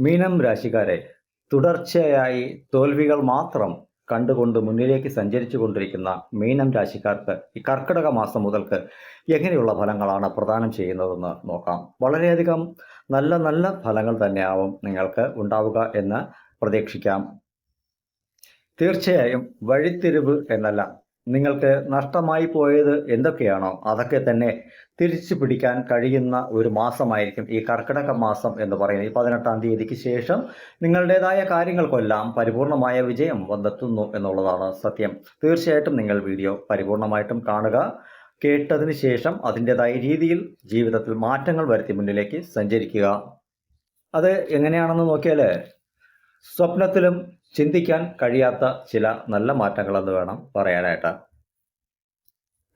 മീനം രാശിക്കാരെ തുടർച്ചയായി തോൽവികൾ മാത്രം കണ്ടുകൊണ്ട് മുന്നിലേക്ക് സഞ്ചരിച്ചു കൊണ്ടിരിക്കുന്ന മീനം രാശിക്കാർക്ക് ഈ കർക്കിടക മാസം മുതൽക്ക് എങ്ങനെയുള്ള ഫലങ്ങളാണ് പ്രദാനം ചെയ്യുന്നതെന്ന് നോക്കാം. വളരെയധികം നല്ല നല്ല ഫലങ്ങൾ തന്നെയാവും നിങ്ങൾക്ക് ഉണ്ടാവുക എന്ന് പ്രതീക്ഷിക്കാം. തീർച്ചയായും വഴിത്തിരിവ് എന്നല്ല നിങ്ങൾക്ക് നഷ്ടമായി പോയത് എന്തൊക്കെയാണോ അതൊക്കെ തന്നെ തിരിച്ചു പിടിക്കാൻ കഴിയുന്ന ഒരു മാസമായിരിക്കും ഈ കർക്കിടക മാസം എന്ന് പറയുന്നത്. ഈ പതിനെട്ടാം തീയതിക്ക് ശേഷം നിങ്ങളുടേതായ കാര്യങ്ങൾക്കെല്ലാം പരിപൂർണമായ വിജയം വന്നെത്തുന്നു എന്നുള്ളതാണ് സത്യം. തീർച്ചയായിട്ടും നിങ്ങൾ വീഡിയോ പരിപൂർണമായിട്ടും കാണുക. കേട്ടതിന് ശേഷം അതിന്റെതായ രീതിയിൽ ജീവിതത്തിൽ മാറ്റങ്ങൾ വരുത്തി മുന്നിലേക്ക് സഞ്ചരിക്കുക. അത് എങ്ങനെയാണെന്ന് നോക്കിയാൽ സ്വപ്നത്തിലും ചിന്തിക്കാൻ കഴിയാത്ത ചില നല്ല മാറ്റങ്ങളെന്ന് വേണം പറയാനായിട്ട്.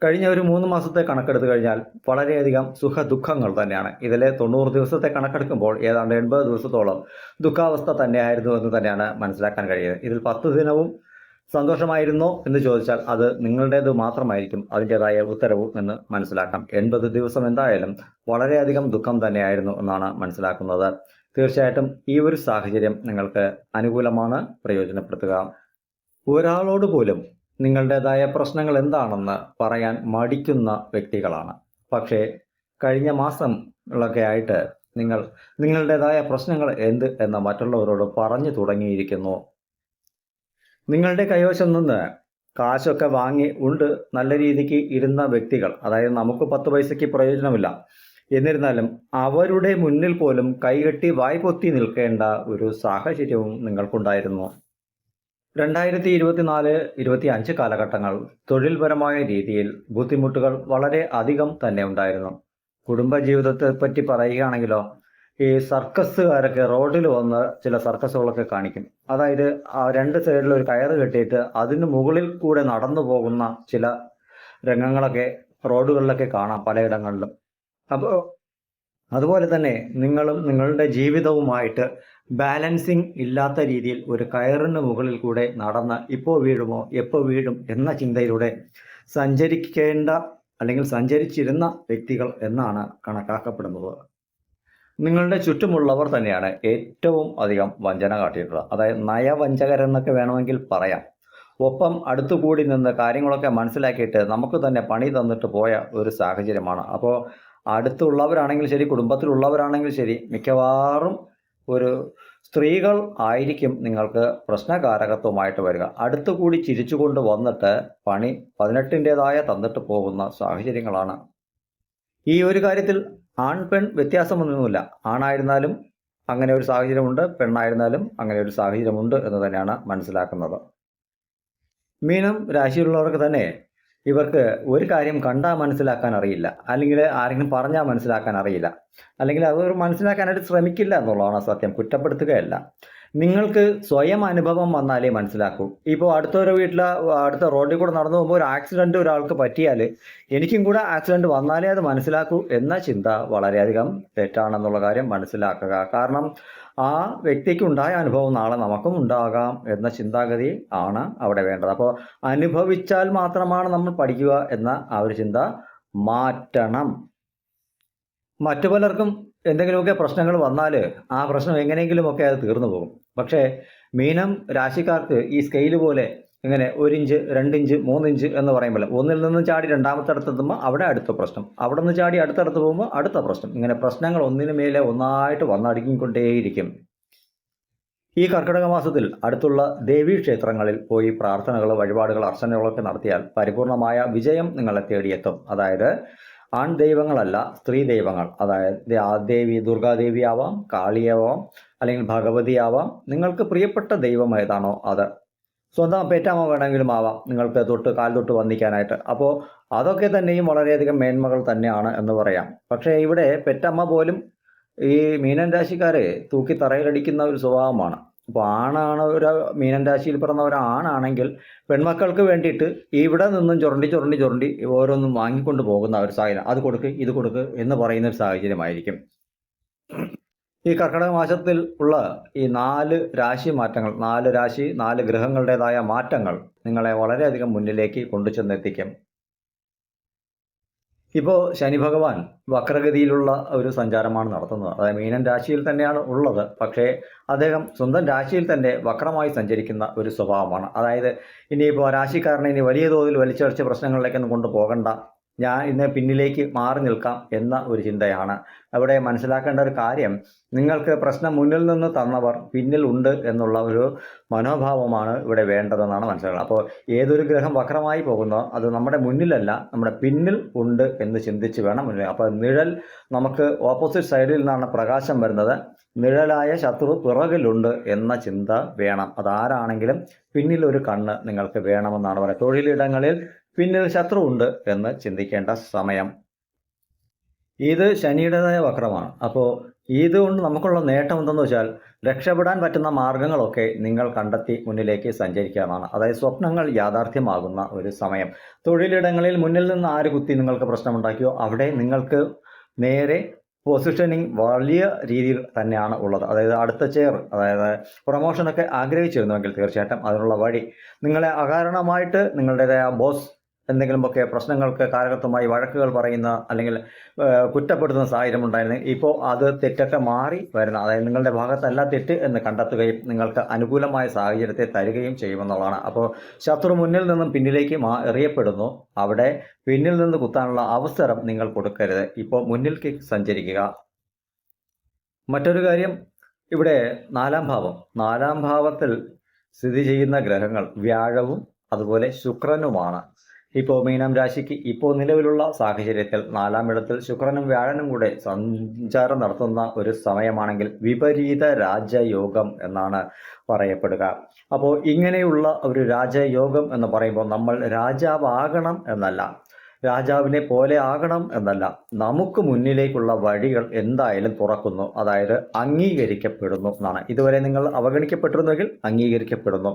കഴിഞ്ഞ ഒരു മൂന്ന് മാസത്തെ കണക്കെടുത്ത് കഴിഞ്ഞാൽ വളരെയധികം സുഖ ദുഃഖങ്ങൾ തന്നെയാണ്. ഇതിലെ തൊണ്ണൂറ് ദിവസത്തെ കണക്കെടുക്കുമ്പോൾ ഏതാണ്ട് എൺപത് ദിവസത്തോളം ദുഃഖാവസ്ഥ തന്നെയായിരുന്നു എന്ന് തന്നെയാണ് മനസ്സിലാക്കാൻ കഴിയുന്നത്. ഇതിൽ പത്ത് ദിനവും സന്തോഷമായിരുന്നോ എന്ന് ചോദിച്ചാൽ അത് നിങ്ങളുടേത് മാത്രമായിരിക്കും അതിന്റെതായ ഉത്തരവും എന്ന് മനസ്സിലാക്കാം. എൺപത് ദിവസം എന്തായാലും വളരെയധികം ദുഃഖം തന്നെയായിരുന്നു എന്നാണ് മനസ്സിലാക്കുന്നത്. തീർച്ചയായിട്ടും ഈ ഒരു സാഹചര്യം നിങ്ങൾക്ക് അനുകൂലമാണ് പ്രയോജനപ്പെടുത്തുക. ഒരാളോട് പോലും നിങ്ങളുടേതായ പ്രശ്നങ്ങൾ എന്താണെന്ന് പറയാൻ മടിക്കുന്ന വ്യക്തികളാണ്. പക്ഷേ കഴിഞ്ഞ മാസങ്ങളൊക്കെ ആയിട്ട് നിങ്ങൾ നിങ്ങളുടേതായ പ്രശ്നങ്ങൾ എന്ത് എന്ന് മറ്റുള്ളവരോട് പറഞ്ഞു തുടങ്ങിയിരിക്കുന്നു. നിങ്ങളുടെ കൈവശം നിന്ന് കാശൊക്കെ വാങ്ങി ഉണ്ട് നല്ല രീതിക്ക് ഇരുന്ന വ്യക്തികൾ അതായത് നമുക്ക് പത്ത് പൈസയ്ക്ക് പ്രയോജനമില്ല. എന്നിരുന്നാലും അവരുടെ മുന്നിൽ പോലും കൈകെട്ടി വായ്പൊത്തി നിൽക്കേണ്ട ഒരു സാഹചര്യവും നിങ്ങൾക്കുണ്ടായിരുന്നു. രണ്ടായിരത്തി ഇരുപത്തിനാല് ഇരുപത്തി അഞ്ച് കാലഘട്ടങ്ങൾ തൊഴിൽപരമായ രീതിയിൽ ബുദ്ധിമുട്ടുകൾ വളരെ അധികം തന്നെ ഉണ്ടായിരുന്നു. കുടുംബജീവിതത്തെ പറ്റി പറയുകയാണെങ്കിലോ ഈ സർക്കസുകാരൊക്കെ റോഡിൽ വന്ന് ചില സർക്കസുകളൊക്കെ കാണിക്കും. അതായത് ആ രണ്ട് സൈഡിൽ ഒരു കയറ് കെട്ടിയിട്ട് അതിന് മുകളിൽ കൂടെ നടന്നു പോകുന്ന ചില രംഗങ്ങളൊക്കെ റോഡുകളിലൊക്കെ കാണാം പലയിടങ്ങളിലും. അപ്പോൾ അതുപോലെ തന്നെ നിങ്ങളും നിങ്ങളുടെ ജീവിതവുമായിട്ട് ബാലൻസിങ് ഇല്ലാത്ത രീതിയിൽ ഒരു കയറിന് മുകളിൽ കൂടെ നടന്ന് ഇപ്പോൾ വീഴുമോ എപ്പോൾ വീഴും എന്ന ചിന്തയിലൂടെ സഞ്ചരിക്കേണ്ട അല്ലെങ്കിൽ സഞ്ചരിച്ചിരുന്ന വ്യക്തികൾ എന്നാണ് കണക്കാക്കപ്പെടുന്നത്. നിങ്ങളുടെ ചുറ്റുമുള്ളവർ തന്നെയാണ് ഏറ്റവും അധികം വഞ്ചന കാട്ടിയിട്ടുള്ളത്. അതായത് നയവഞ്ചകരെന്നൊക്കെ വേണമെങ്കിൽ പറയാം. ഒപ്പം അടുത്തുകൂടി നിന്ന് കാര്യങ്ങളൊക്കെ മനസ്സിലാക്കിയിട്ട് നമുക്ക് തന്നെ പണി തന്നിട്ട് പോയ ഒരു സാഹചര്യമാണ്. അപ്പോൾ അടുത്തുള്ളവരാണെങ്കിൽ ശരി കുടുംബത്തിലുള്ളവരാണെങ്കിൽ ശരി മിക്കവാറും ഒരു സ്ത്രീകൾ ആയിരിക്കും നിങ്ങൾക്ക് പ്രശ്നകാരകത്വമായിട്ട് വരിക. അടുത്തുകൂടി ചിരിച്ചുകൊണ്ട് വന്നിട്ട് പണി പതിനെട്ടിന്റെതായ തന്നിട്ട് പോകുന്ന സാഹചര്യങ്ങളാണ്. ഈ ഒരു കാര്യത്തിൽ ആൺ പെൺ വ്യത്യാസമൊന്നുമില്ല. ആണായിരുന്നാലും അങ്ങനെ ഒരു സാഹചര്യമുണ്ട് പെണ്ണായിരുന്നാലും അങ്ങനെ ഒരു സാഹചര്യമുണ്ട് എന്ന് തന്നെയാണ് മനസ്സിലാക്കുന്നത്. മീനം രാശിയിലുള്ളവർക്ക് തന്നെ ഇവർക്ക് ഒരു കാര്യം കണ്ടാൽ മനസ്സിലാക്കാൻ അറിയില്ല. അല്ലെങ്കിൽ ആരെങ്കിലും പറഞ്ഞാൽ മനസ്സിലാക്കാൻ അറിയില്ല. അല്ലെങ്കിൽ അത് മനസ്സിലാക്കാനായിട്ട് ശ്രമിക്കില്ല എന്നുള്ളതാണ് സത്യം. കുറ്റപ്പെടുത്തുകയല്ല. നിങ്ങൾക്ക് സ്വയം അനുഭവം വന്നാലേ മനസ്സിലാക്കൂ. ഇപ്പോൾ അടുത്തൊരു വീട്ടിൽ അടുത്ത റോഡിൽ കൂടെ നടന്നു പോകുമ്പോൾ ഒരു ആക്സിഡന്റ് ഒരാൾക്ക് പറ്റിയാൽ എനിക്കും കൂടെ ആക്സിഡന്റ് വന്നാലേ അത് മനസ്സിലാക്കൂ എന്ന ചിന്ത വളരെയധികം തെറ്റാണെന്നുള്ള കാര്യം മനസ്സിലാക്കുക. കാരണം ആ വ്യക്തിക്ക് ഉണ്ടായ അനുഭവം നാളെ നമുക്കും ഉണ്ടാകാം എന്ന ചിന്താഗതി ആണ് അവിടെ വേണ്ടത്. അപ്പോൾ അനുഭവിച്ചാൽ മാത്രമാണ് നമ്മൾ പഠിക്കുക എന്ന ആ ഒരു ചിന്ത മാറ്റണം. മറ്റു പലർക്കും എന്തെങ്കിലുമൊക്കെ പ്രശ്നങ്ങൾ വന്നാൽ ആ പ്രശ്നം എങ്ങനെയെങ്കിലുമൊക്കെ അത് തീർന്നു പോകും. പക്ഷേ മീനം രാശിക്കാർക്ക് ഈ സ്കെയിൽ പോലെ ഇങ്ങനെ ഒരു ഇഞ്ച് രണ്ടിഞ്ച് മൂന്നിഞ്ച് എന്ന് പറയുമ്പോൾ ഒന്നിൽ നിന്ന് ചാടി രണ്ടാമത്തെ അടുത്തെത്തുമ്പോൾ അവിടെ അടുത്ത പ്രശ്നം. അവിടെ നിന്ന് ചാടി അടുത്തടുത്ത് പോകുമ്പോൾ അടുത്ത പ്രശ്നം. ഇങ്ങനെ പ്രശ്നങ്ങൾ ഒന്നിനു മേലെ ഒന്നായിട്ട് വന്നടുക്കിക്കൊണ്ടേയിരിക്കും ഈ കർക്കിടക മാസത്തിൽ അടുത്തുള്ള ദേവീ ക്ഷേത്രങ്ങളിൽ പോയി പ്രാർത്ഥനകൾ വഴിപാടുകൾ അർച്ചനകളൊക്കെ നടത്തിയാൽ പരിപൂർണമായ വിജയം നിങ്ങളെ തേടിയെത്തും. അതായത് ആൺ ദൈവങ്ങളല്ല സ്ത്രീ ദൈവങ്ങൾ അതായത് ആ ദേവി ദുർഗാദേവി ആവാം കാളിയാവാം അല്ലെങ്കിൽ ഭഗവതി ആവാം നിങ്ങൾക്ക് പ്രിയപ്പെട്ട ദൈവം ഏതാണോ അത്. സ്വന്തം പേറ്റാമോ വേണമെങ്കിലും ആവാം. നിങ്ങൾക്ക് തൊട്ട് കാൽ തൊട്ട് വന്നിക്കാനായിട്ട് അപ്പോൾ അതൊക്കെ തന്നെയും വളരെയധികം മേന്മകൾ തന്നെയാണ് എന്ന് പറയാം. പക്ഷേ ഇവിടെ പെറ്റമ്മ പോലും ഈ മീനൻ രാശിക്കാരെ തൂക്കി തറയിലടിക്കുന്ന ഒരു സ്വഭാവമാണ്. അപ്പോൾ ആണാണ് ഒരു മീനൻ രാശിയിൽ പിറന്ന ഒരാണാണെങ്കിൽ പെൺമക്കൾക്ക് വേണ്ടിയിട്ട് ഇവിടെ നിന്നും ചുരണ്ടി ചുരണ്ടി ചുരണ്ടി ഓരോന്നും വാങ്ങിക്കൊണ്ട് പോകുന്ന ഒരു സാഹചര്യം. അത് കൊടുക്ക് ഇത് കൊടുക്ക് എന്ന് പറയുന്ന ഒരു സാഹചര്യമായിരിക്കും. ഈ കർക്കിടക മാസത്തിൽ ഉള്ള ഈ നാല് രാശി മാറ്റങ്ങൾ നാല് രാശി നാല് ഗ്രഹങ്ങളുടേതായ മാറ്റങ്ങൾ നിങ്ങളെ വളരെയധികം മുന്നിലേക്ക് കൊണ്ടു ചെന്നെത്തിക്കും ഇപ്പോൾ ശനി ഭഗവാൻ വക്രഗതിയിലുള്ള ഒരു സഞ്ചാരമാണ് നടത്തുന്നത്. അതായത് മീനൻ രാശിയിൽ തന്നെയാണ് ഉള്ളത്. പക്ഷേ അദ്ദേഹം സ്വന്തം രാശിയിൽ തന്നെ വക്രമായി സഞ്ചരിക്കുന്ന ഒരു സ്വഭാവമാണ്. അതായത് ഇനിയിപ്പോൾ രാശിക്കാരനെ ഇനി വലിയ തോതിൽ വലിച്ചടിച്ച പ്രശ്നങ്ങളിലേക്കൊന്നും കൊണ്ടുപോകണ്ട ഞാൻ ഇന്ന് പിന്നിലേക്ക് മാറി നിൽക്കാം എന്ന ഒരു ചിന്തയാണ്. അവിടെ മനസ്സിലാക്കേണ്ട ഒരു കാര്യം നിങ്ങൾക്ക് പ്രശ്നം മുന്നിൽ നിന്ന് തന്നവർ പിന്നിൽ ഉണ്ട് എന്നുള്ള ഒരു മനോഭാവമാണ് ഇവിടെ വേണ്ടതെന്നാണ് മനസ്സിലാക്കുന്നത്. അപ്പോൾ ഏതൊരു ഗ്രഹം വക്രമായി പോകുന്നോ അത് നമ്മുടെ മുന്നിലല്ല നമ്മുടെ പിന്നിൽ ഉണ്ട് എന്ന് ചിന്തിച്ച് വേണം മുന്നിൽ. അപ്പോൾ നിഴൽ നമുക്ക് ഓപ്പോസിറ്റ് സൈഡിൽ നിന്നാണ് പ്രകാശം വരുന്നത്. നിഴലായ ശത്രു പിറകിലുണ്ട് എന്ന ചിന്ത വേണം. അതാരാണെങ്കിലും പിന്നിൽ ഒരു കണ്ണ് നിങ്ങൾക്ക് വേണമെന്നാണ് പറയുന്നത്. തൊഴിലിടങ്ങളിൽ പിന്നിൽ ശത്രു ഉണ്ട് എന്ന് ചിന്തിക്കേണ്ട സമയം. ഇത് ശനിയുടേതായ വക്രമാണ്. അപ്പോൾ ഇതുകൊണ്ട് നമുക്കുള്ള നേട്ടം എന്തെന്ന് വെച്ചാൽ രക്ഷപ്പെടാൻ പറ്റുന്ന മാർഗങ്ങളൊക്കെ നിങ്ങൾ കണ്ടെത്തി മുന്നിലേക്ക് സഞ്ചരിക്കാനാണ് അതായത് സ്വപ്നങ്ങൾ യാഥാർത്ഥ്യമാകുന്ന ഒരു സമയം. തൊഴിലിടങ്ങളിൽ മുന്നിൽ നിന്ന് ആര് കുത്തി നിങ്ങൾക്ക് പ്രശ്നമുണ്ടാക്കിയോ അവിടെ നിങ്ങൾക്ക് നേരെ പൊസിഷനിങ് വലിയ രീതിയിൽ തന്നെയാണ് ഉള്ളത്. അതായത് അടുത്ത ചെയർ അതായത് പ്രൊമോഷനൊക്കെ ആഗ്രഹിച്ചിരുന്നുവെങ്കിൽ തീർച്ചയായിട്ടും അതിനുള്ള വഴി നിങ്ങളെ അകാരണമായിട്ട് നിങ്ങളുടേതായ ബോസ് എന്തെങ്കിലുമൊക്കെ പ്രശ്നങ്ങൾക്ക് കാരകത്വമായി വഴക്കുകൾ പറയുന്ന അല്ലെങ്കിൽ കുറ്റപ്പെടുത്തുന്ന സാഹചര്യം ഉണ്ടായിരുന്നു. ഇപ്പോൾ അത് തെറ്റൊക്കെ മാറി വരുന്ന അതായത് നിങ്ങളുടെ ഭാഗത്തല്ല തെറ്റ് എന്ന് കണ്ടെത്തുകയും നിങ്ങൾക്ക് അനുകൂലമായ സാഹചര്യത്തെ തരികയും ചെയ്യുമെന്നുള്ളതാണ്. അപ്പോൾ ശത്രു മുന്നിൽ നിന്നും പിന്നിലേക്ക് മാ എറിയപ്പെടുന്നു. അവിടെ പിന്നിൽ നിന്ന് കുത്താനുള്ള അവസരം നിങ്ങൾ കൊടുക്കരുത്. ഇപ്പോൾ മുന്നിലേക്ക് സഞ്ചരിക്കുക. മറ്റൊരു കാര്യം ഇവിടെ നാലാം ഭാവം. നാലാം ഭാവത്തിൽ സ്ഥിതി ചെയ്യുന്ന ഗ്രഹങ്ങൾ വ്യാഴവും അതുപോലെ ശുക്രനുമാണ്. ഇപ്പോൾ മീനം രാശിക്ക് ഇപ്പോൾ നിലവിലുള്ള സാഹചര്യത്തിൽ നാലാം ഇടത്തിൽ ശുക്രനും വ്യാഴനും കൂടെ സഞ്ചാരം നടത്തുന്ന ഒരു സമയമാണെങ്കിൽ വിപരീത രാജയോഗം എന്നാണ് പറയപ്പെടുക. അപ്പോൾ ഇങ്ങനെയുള്ള ഒരു രാജയോഗം എന്ന് പറയുമ്പോൾ നമ്മൾ രാജാവാകണം എന്നല്ല രാജാവിനെ പോലെ ആകണം എന്നല്ല. നമുക്ക് മുന്നിലേക്കുള്ള വഴികൾ എന്തായാലും തുറക്കുന്നു. അതായത് അംഗീകരിക്കപ്പെടുന്നു എന്നാണ്. ഇതുവരെ നിങ്ങൾ അവഗണിക്കപ്പെട്ടിരുന്നെങ്കിൽ അംഗീകരിക്കപ്പെടുന്നു.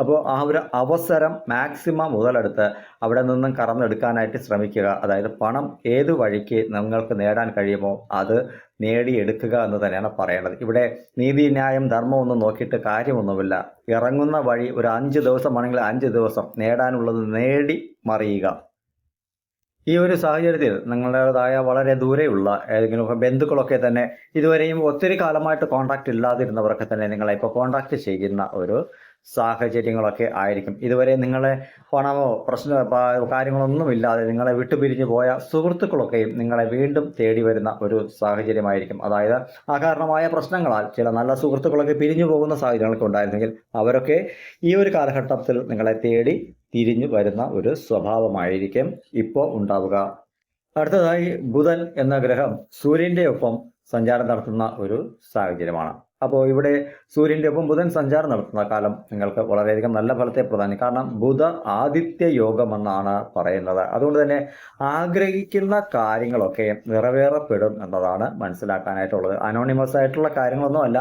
അപ്പോൾ ആ ഒരു അവസരം മാക്സിമം മുതലെടുത്ത് അവിടെ നിന്നും കറന്നെടുക്കാനായിട്ട് ശ്രമിക്കുക. അതായത് പണം ഏത് വഴിക്ക് നിങ്ങൾക്ക് നേടാൻ കഴിയുമോ അത് നേടിയെടുക്കുക എന്ന് തന്നെയാണ് പറയേണ്ടത്. ഇവിടെ നീതി ന്യായം ധർമ്മം ഒന്നും നോക്കിയിട്ട് കാര്യമൊന്നുമില്ല. ഇറങ്ങുന്ന വഴി ഒരു അഞ്ച് ദിവസമാണെങ്കിൽ അഞ്ച് ദിവസം നേടാനുള്ളത് നേടി മറിയുക. ഈ ഒരു സാഹചര്യത്തിൽ നിങ്ങളുടേതായ വളരെ ദൂരെയുള്ള ഏതെങ്കിലും ബന്ധുക്കളൊക്കെ തന്നെ ഇതുവരെയും ഒത്തിരി കാലമായിട്ട് കോണ്ടാക്ട് ഇല്ലാതിരുന്നവരൊക്കെ തന്നെ നിങ്ങളെ ഇപ്പോൾ കോണ്ടാക്ട് ചെയ്യുന്ന ഒരു സാഹചര്യങ്ങളൊക്കെ ആയിരിക്കും. ഇതുവരെ നിങ്ങളെ പണമോ പ്രശ്ന കാര്യങ്ങളൊന്നും ഇല്ലാതെ നിങ്ങളെ വിട്ടുപിരിഞ്ഞു പോയ സുഹൃത്തുക്കളൊക്കെയും നിങ്ങളെ വീണ്ടും തേടി വരുന്ന ഒരു സാഹചര്യമായിരിക്കും. അതായത് അകാരണമായ പ്രശ്നങ്ങളാൽ ചില നല്ല സുഹൃത്തുക്കളൊക്കെ പിരിഞ്ഞു പോകുന്ന സാഹചര്യങ്ങളൊക്കെ ഉണ്ടായിരുന്നെങ്കിൽ അവരൊക്കെ ഈ ഒരു കാലഘട്ടത്തിൽ നിങ്ങളെ തേടി തിരിഞ്ഞു വരുന്ന ഒരു സ്വഭാവമായിരിക്കും ഇപ്പോൾ ഉണ്ടാവുക. അടുത്തതായി ബുധൻ എന്ന ഗ്രഹം സൂര്യന്റെ ഒപ്പം സഞ്ചാരം നടത്തുന്ന ഒരു സാഹചര്യമാണ്. അപ്പോൾ ഇവിടെ സൂര്യന്റെ ഒപ്പം ബുധൻ സഞ്ചാരം നടത്തുന്ന കാലം നിങ്ങൾക്ക് വളരെയധികം നല്ല ഫലത്തെ പ്രധാനം കാരണം ബുധ ആദിത്യ യോഗമെന്നാണ് പറയുന്നത്. അതുകൊണ്ട് തന്നെ ആഗ്രഹിക്കുന്ന കാര്യങ്ങളൊക്കെ നിറവേറപ്പെടും എന്നതാണ് മനസ്സിലാക്കാനായിട്ടുള്ളത്. അനോണിമസ് ആയിട്ടുള്ള കാര്യങ്ങളൊന്നുമല്ല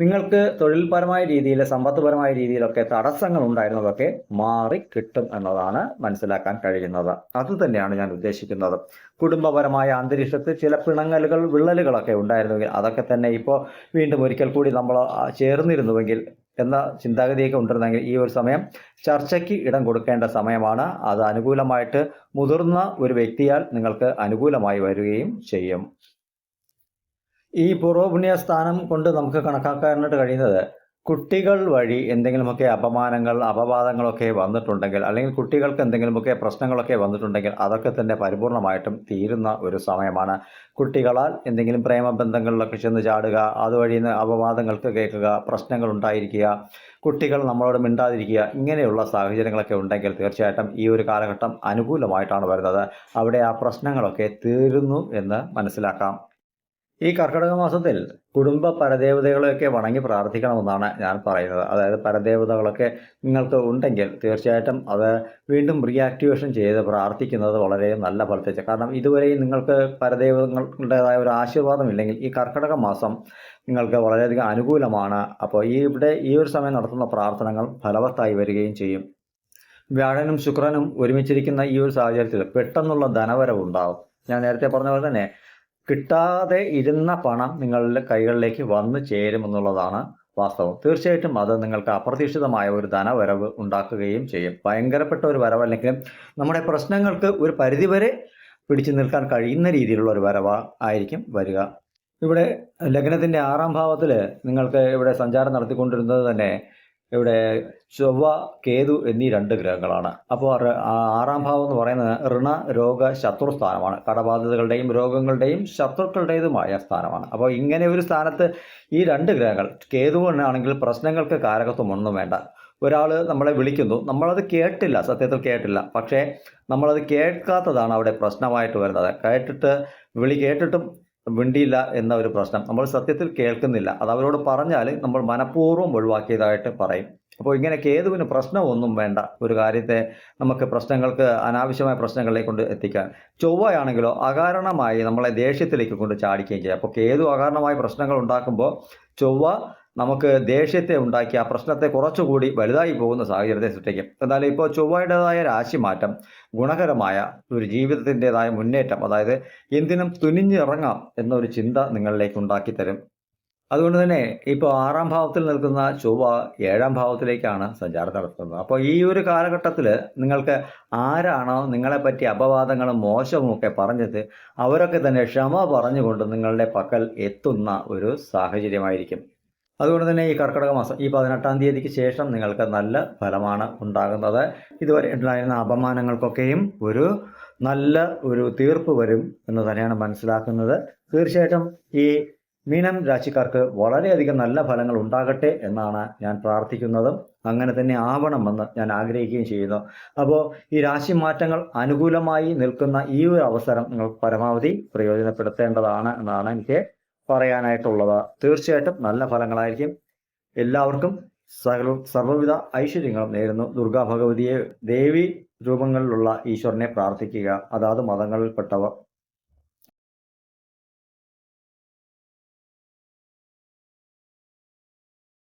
നിങ്ങൾക്ക് തൊഴിൽപരമായ രീതിയിൽ സമ്പത്തുപരമായ രീതിയിലൊക്കെ തടസ്സങ്ങൾ ഉണ്ടായിരുന്നതൊക്കെ മാറി കിട്ടും എന്നതാണ് മനസ്സിലാക്കാൻ കഴിയുന്നത്. അത് തന്നെയാണ് ഞാൻ ഉദ്ദേശിക്കുന്നത്. കുടുംബപരമായ അന്തരീക്ഷത്തിൽ ചില പിണങ്ങലുകൾ വിള്ളലുകളൊക്കെ ഉണ്ടായിരുന്നെങ്കിൽ അതൊക്കെ തന്നെ ഇപ്പോൾ വീണ്ടും ഒരിക്കൽ കൂടി നമ്മൾ ചേർന്നിരുന്നുവെങ്കിൽ എന്ന ചിന്താഗതിയൊക്കെ ഉണ്ടായിരുന്നെങ്കിൽ ഈ ഒരു സമയം ചർച്ചയ്ക്ക് ഇടം കൊടുക്കേണ്ട സമയമാണ്. അത് അനുകൂലമായിട്ട് മുതിർന്ന ഒരു വ്യക്തിയാൽ നിങ്ങൾക്ക് അനുകൂലമായി വരികയും ചെയ്യും. ഈ പൂർവപുണ്യ സ്ഥാനം കൊണ്ട് നമുക്ക് കണക്കാക്കാനായിട്ട് കഴിയുന്നത് കുട്ടികൾ വഴി എന്തെങ്കിലുമൊക്കെ അപമാനങ്ങൾ അപവാദങ്ങളൊക്കെ വന്നിട്ടുണ്ടെങ്കിൽ അല്ലെങ്കിൽ കുട്ടികൾക്ക് എന്തെങ്കിലുമൊക്കെ പ്രശ്നങ്ങളൊക്കെ വന്നിട്ടുണ്ടെങ്കിൽ അതൊക്കെ തന്നെ പരിപൂർണമായിട്ടും തീരുന്ന ഒരു സമയമാണ്. കുട്ടികളാൽ എന്തെങ്കിലും പ്രേമബന്ധങ്ങളിലൊക്കെ ചെന്ന് ചാടുക അതുവഴി അപവാദങ്ങൾക്ക് കേൾക്കുക പ്രശ്നങ്ങൾ ഉണ്ടായിരിക്കുക കുട്ടികൾ നമ്മളോട് മിണ്ടാതിരിക്കുക ഇങ്ങനെയുള്ള സാഹചര്യങ്ങളൊക്കെ ഉണ്ടെങ്കിൽ തീർച്ചയായിട്ടും ഈ ഒരു കാലഘട്ടം അനുകൂലമായിട്ടാണ് വരുന്നത്. അവിടെ ആ പ്രശ്നങ്ങളൊക്കെ തീരുന്നു എന്ന് മനസ്സിലാക്കാം. ഈ കർക്കിടക മാസത്തിൽ കുടുംബ പരദേവതകളെയൊക്കെ വണങ്ങി പ്രാർത്ഥിക്കണമെന്നാണ് ഞാൻ പറയുന്നത്. അതായത് പരദേവതകളൊക്കെ നിങ്ങൾക്ക് ഉണ്ടെങ്കിൽ തീർച്ചയായിട്ടും അത് വീണ്ടും റീആക്ടിവേഷൻ ചെയ്ത് പ്രാർത്ഥിക്കുന്നത് വളരെ നല്ല ഫലത്തെ. കാരണം ഇതുവരെയും നിങ്ങൾക്ക് പരദേവതങ്ങളുടേതായ ഒരു ആശീർവാദം ഇല്ലെങ്കിൽ ഈ കർക്കിടക മാസം നിങ്ങൾക്ക് വളരെയധികം അനുകൂലമാണ്. അപ്പോൾ ഈ ഇവിടെ ഈ ഒരു സമയം നടത്തുന്ന പ്രാർത്ഥനകൾ ഫലവത്തായി വരികയും ചെയ്യും. വ്യാഴനും ശുക്രനും ഒരുമിച്ചിരിക്കുന്ന ഈ ഒരു സാഹചര്യത്തിൽ പെട്ടെന്നുള്ള ധനവരവ് ഉണ്ടാവും ഞാൻ നേരത്തെ പറഞ്ഞ പോലെ തന്നെ കിട്ടാതെ ഇരുന്ന പണം നിങ്ങളുടെ കൈകളിലേക്ക് വന്നു ചേരുമെന്നുള്ളതാണ് വാസ്തവം. തീർച്ചയായിട്ടും അത് നിങ്ങൾക്ക് അപ്രതീക്ഷിതമായ ഒരു ധനവരവ് ഉണ്ടാക്കുകയും ചെയ്യും. ഭയങ്കരപ്പെട്ട ഒരു വരവല്ലെങ്കിലും നമ്മുടെ പ്രശ്നങ്ങൾക്ക് ഒരു പരിധിവരെ പിടിച്ചു നിൽക്കാൻ കഴിയുന്ന രീതിയിലുള്ള ഒരു വരവ ആയിരിക്കും വരിക. ഇവിടെ ലഗ്നത്തിന്റെ ആറാം ഭാവത്തിൽ നിങ്ങൾക്ക് ഇവിടെ സഞ്ചാരം നടത്തിക്കൊണ്ടിരുന്നത് തന്നെ ഇവിടെ ചൊവ്വ കേതു എന്നീ രണ്ട് ഗ്രഹങ്ങളാണ്. അപ്പോൾ ആറാം ഭാവം എന്ന് പറയുന്നത് ഋണ രോഗ ശത്രു സ്ഥാനമാണ്. കടബാധിതകളുടെയും രോഗങ്ങളുടെയും ശത്രുക്കളുടേതുമായ സ്ഥാനമാണ്. അപ്പോൾ ഇങ്ങനെ ഒരു സ്ഥാനത്ത് ഈ രണ്ട് ഗ്രഹങ്ങൾ കേതു കേതുവിനാണെങ്കിൽ പ്രശ്നങ്ങൾക്ക് കാരകത്വം ഒന്നും വേണ്ട. ഒരാൾ നമ്മളെ വിളിക്കുന്നു. നമ്മളത് കേട്ടില്ല സത്യത്തിൽ കേട്ടില്ല. പക്ഷേ നമ്മളത് കേൾക്കാത്തതാണ് അവിടെ പ്രശ്നമായിട്ട് വരുന്നത്. കേട്ടിട്ട് വിളി കേട്ടിട്ടും മിണ്ടിയില്ല എന്ന ഒരു പ്രശ്നം. നമ്മൾ സത്യത്തിൽ കേൾക്കുന്നില്ല. അത് അവരോട് പറഞ്ഞാൽ നമ്മൾ മനഃപൂർവം ഒഴിവാക്കിയതായിട്ട് പറയും. അപ്പോൾ ഇങ്ങനെ കേതുവിന് പ്രശ്നമൊന്നും വേണ്ട. ഒരു കാര്യത്തെ നമുക്ക് പ്രശ്നങ്ങൾക്ക് അനാവശ്യമായ പ്രശ്നങ്ങളിലേക്ക് കൊണ്ട് എത്തിക്കാൻ. ചൊവ്വയാണെങ്കിലോ അകാരണമായി നമ്മളെ ദേഷ്യത്തിലേക്ക് കൊണ്ട് ചാടിക്കുകയും ചെയ്യും. അപ്പോൾ കേതു അകാരണമായ പ്രശ്നങ്ങൾ ഉണ്ടാക്കുമ്പോൾ ചൊവ്വ നമുക്ക് ദേഷ്യത്തെ ഉണ്ടാക്കി ആ പ്രശ്നത്തെ കുറച്ചുകൂടി വലുതായി പോകുന്ന സാഹചര്യത്തെ സൃഷ്ടിക്കും. എന്നാൽ ഇപ്പോൾ ചൊവ്വയുടേതായ രാശിമാറ്റം ഗുണകരമായ ഒരു ജീവിതത്തിന്റെതായ മുന്നേറ്റം അതായത് എന്തിനും തുനിഞ്ഞിറങ്ങാം എന്നൊരു ചിന്ത നിങ്ങളിലേക്ക് ഉണ്ടാക്കി തരും അതുകൊണ്ട് തന്നെ ഇപ്പോൾ ആറാം ഭാവത്തിൽ നിൽക്കുന്ന ചൊവ്വ ഏഴാം ഭാവത്തിലേക്കാണ് സഞ്ചാരം നടത്തുന്നത്. അപ്പോൾ ഈ ഒരു കാലഘട്ടത്തിൽ നിങ്ങൾക്ക് ആരാണോ നിങ്ങളെപ്പറ്റി അപവാദങ്ങളും മോശവും ഒക്കെ പറഞ്ഞത് അവരൊക്കെ തന്നെ ക്ഷമ പറഞ്ഞുകൊണ്ട് നിങ്ങളുടെ പക്കൽ എത്തുന്ന ഒരു സാഹചര്യമായിരിക്കും. അതുകൊണ്ട് തന്നെ ഈ കർക്കിടക മാസം ഈ പതിനെട്ടാം തീയതിക്ക് ശേഷം നിങ്ങൾക്ക് നല്ല ഫലമാണ് ഉണ്ടാകുന്നത്. ഇതുവരെ ഉണ്ടായിരുന്ന അപമാനങ്ങൾക്കൊക്കെയും ഒരു നല്ല ഒരു തീർപ്പ് വരും എന്ന് തന്നെയാണ് മനസ്സിലാക്കുന്നത്. തീർച്ചയായിട്ടും ഈ മീനം രാശിക്കാർക്ക് വളരെയധികം നല്ല ഫലങ്ങൾ ഉണ്ടാകട്ടെ എന്നാണ് ഞാൻ പ്രാർത്ഥിക്കുന്നതും അങ്ങനെ തന്നെ ആവണമെന്ന് ഞാൻ ആഗ്രഹിക്കുകയും ചെയ്യുന്നു. അപ്പോൾ ഈ രാശി മാറ്റങ്ങൾ അനുകൂലമായി നിൽക്കുന്ന ഈ ഒരു അവസരം നിങ്ങൾ പരമാവധി പ്രയോജനപ്പെടുത്തേണ്ടതാണ് എന്നാണ് എനിക്ക് പറയാനായിട്ടുള്ളത്. തീർച്ചയായിട്ടും നല്ല ഫലങ്ങളായിരിക്കും. എല്ലാവർക്കും സകല സർവവിധ ഐശ്വര്യങ്ങളും നേരുന്നു. ദുർഗാ ഭഗവതിയെ ദേവി രൂപങ്ങളിലുള്ള ഈശ്വരനെ പ്രാർത്ഥിക്കുക. അതാത് മതങ്ങളിൽപ്പെട്ടവർ